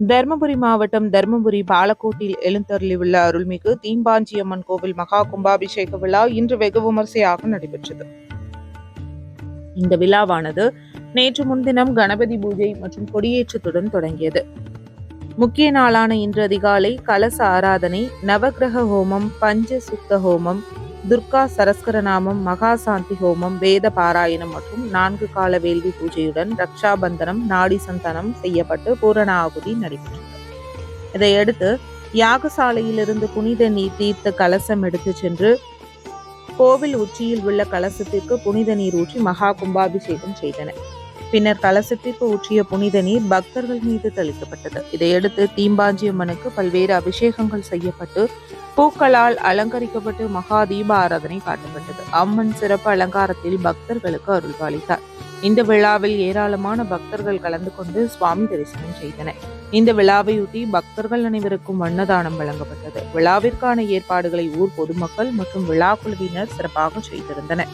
தருமபுரி மாவட்டம் தருமபுரி பாலக்கோட்டில் எழுந்தருளியுள்ள அருள்மிகு தீம்பாஞ்சியம்மன் கோவில் மகா கும்பாபிஷேக விழா இன்று வெகு விமர்சையாக நடைபெற்றது. இந்த விழாவானது நேற்று முன்தினம் கணபதி பூஜை மற்றும் கொடியேற்றத்துடன் தொடங்கியது. முக்கிய நாளான இன்று அதிகாலை கலச ஆராதனை நவக்கிரக ஹோமம் பஞ்ச சுத்த ஹோமம் துர்கா சரஸ்கரநாமம் மகா சாந்தி ஹோமம் வேத பாராயணம் மற்றும் நான்கு கால வேள்வி பூஜையுடன் ரக்ஷாபந்தனம் நாடி சந்தனம் செய்யப்பட்டு பூரண ஆகுதி நடைபெற்றது. இதையடுத்து யாகசாலையிலிருந்து புனித நீர் தீர்த்த கலசம் எடுத்து சென்று கோவில் உச்சியில் உள்ள கலசத்திற்கு புனித நீர் ஊற்றி மகா கும்பாபிஷேகம் செய்தனர். பின்னர் கலசத்திற்கு ஊற்றிய புனித நீர் பக்தர்கள் மீது தெளிக்கப்பட்டது. இதையடுத்து தீம்பாஞ்சியம்மனுக்கு பல்வேறு அபிஷேகங்கள் செய்யப்பட்டு பூக்களால் அலங்கரிக்கப்பட்டு மகா தீப ஆராதனை காட்டப்பட்டது. அம்மன் சிறப்பு அலங்காரத்தில் பக்தர்களுக்கு அருள்பாலித்தார். இந்த விழாவில் ஏராளமான பக்தர்கள் கலந்து கொண்டு சுவாமி தரிசனம் செய்தனர். இந்த விழாவையொட்டி பக்தர்கள் அனைவருக்கும் அன்னதானம் வழங்கப்பட்டது. விழாவிற்கான ஏற்பாடுகளை ஊர் பொதுமக்கள் மற்றும் விழா குழுவினர் சிறப்பாக செய்திருந்தனர்.